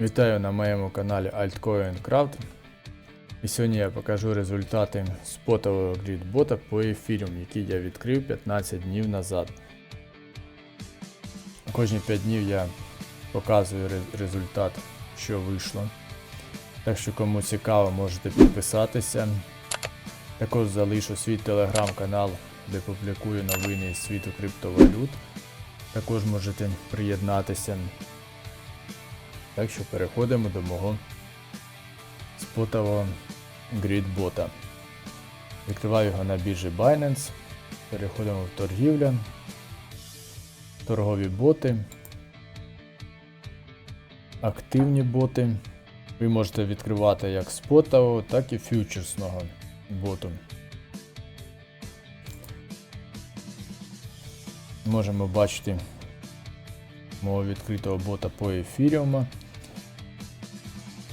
Вітаю на моєму каналі Altcoin Craft. І сьогодні я покажу результати спотового грідбота по ефіріум, який я відкрив 15 днів назад. Кожні 5 днів я показую результат, що вийшло. Так що кому цікаво, можете підписатися. Також залишу свій телеграм-канал, де публікую новини з світу криптовалют. Також можете приєднатися. Так що переходимо до мого спотового грідбота. Відкриваю його на біржі Binance. Переходимо в торгівля, торгові боти, активні боти. Ви можете відкривати як спотового, так і фьючерсного боту. Можемо бачити мого відкритого бота по ефіріуму,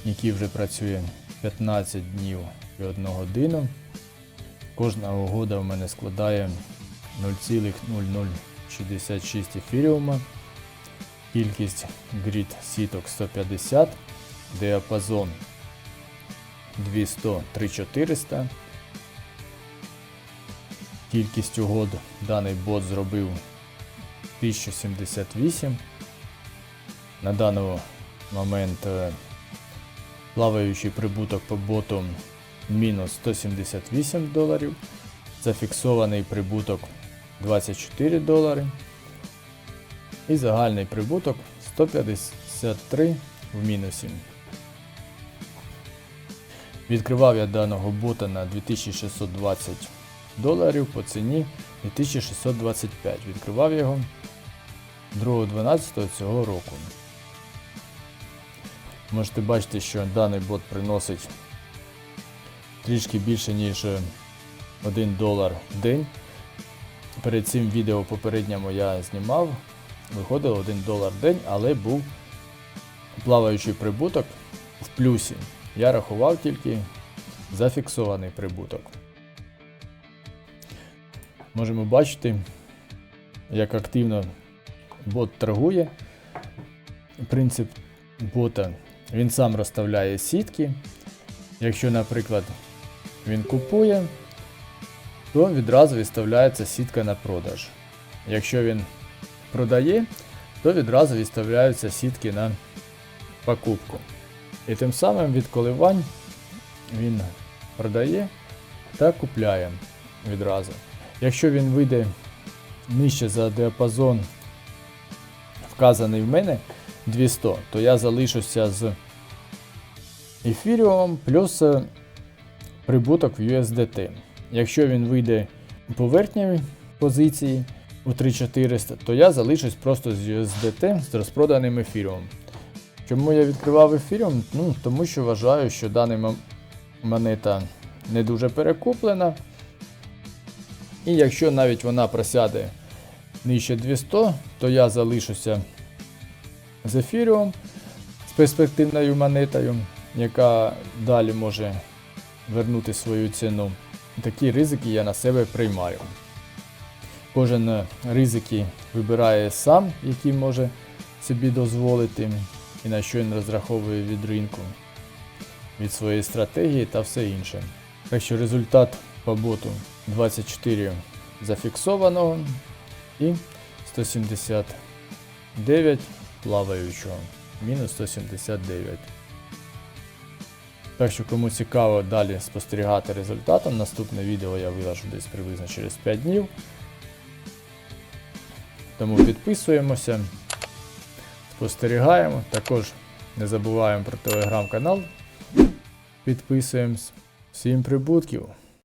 який вже працює 15 днів і 1 годину. Кожна угода в мене складає 0,0066 ефіріума, кількість грід сіток 150, діапазон 200-3400. Кількість угод даний бот зробив 1078. На даний момент е, плаваючий прибуток по боту мінус 178 доларів. Зафіксований прибуток 24 долари. І загальний прибуток 153 в мінусі. Відкривав я даного бота на 2620 доларів по ціні 2625. Відкривав його 2.12 цього року. Можете бачити, що даний бот приносить трішки більше, ніж 1 долар в день. Перед цим відео попередньому я знімав, виходило 1 долар в день, але був плаваючий прибуток в плюсі. Я рахував тільки зафіксований прибуток. Можемо бачити, як активно бот торгує. Принцип бота він сам розставляє сітки. Якщо, наприклад, він купує, то відразу виставляється сітка на продаж. Якщо він продає, то відразу виставляються сітки на покупку. І тим самим від коливань він продає та купляє відразу. Якщо він вийде нижче за діапазон, вказаний в мене 200, то я залишуся з ефіріумом плюс е, прибуток в USDT. Якщо він вийде по верхній позиції у 3400, то я залишусь просто з USDT з розпроданим ефіріумом. Чому я відкривав ефіріум? Ну, тому що вважаю, що дана монета не дуже перекуплена. І якщо навіть вона просяде нижче 200, то я залишуся з ефіріум з перспективною монетою, яка далі може вернути свою ціну. Такі ризики я на себе приймаю. Кожен е, ризики вибирає сам, який може собі дозволити, і на що він розраховує від ринку, від своєї стратегії та все інше. Так що результат по боту 24 зафіксованого і 179 плаваючого. Мінус 179. Так що кому цікаво далі спостерігати результатом, наступне відео я виложу десь приблизно через 5 днів. Тому підписуємося, спостерігаємо. Також не забуваємо про телеграм-канал. Підписуємось. Всім прибутків!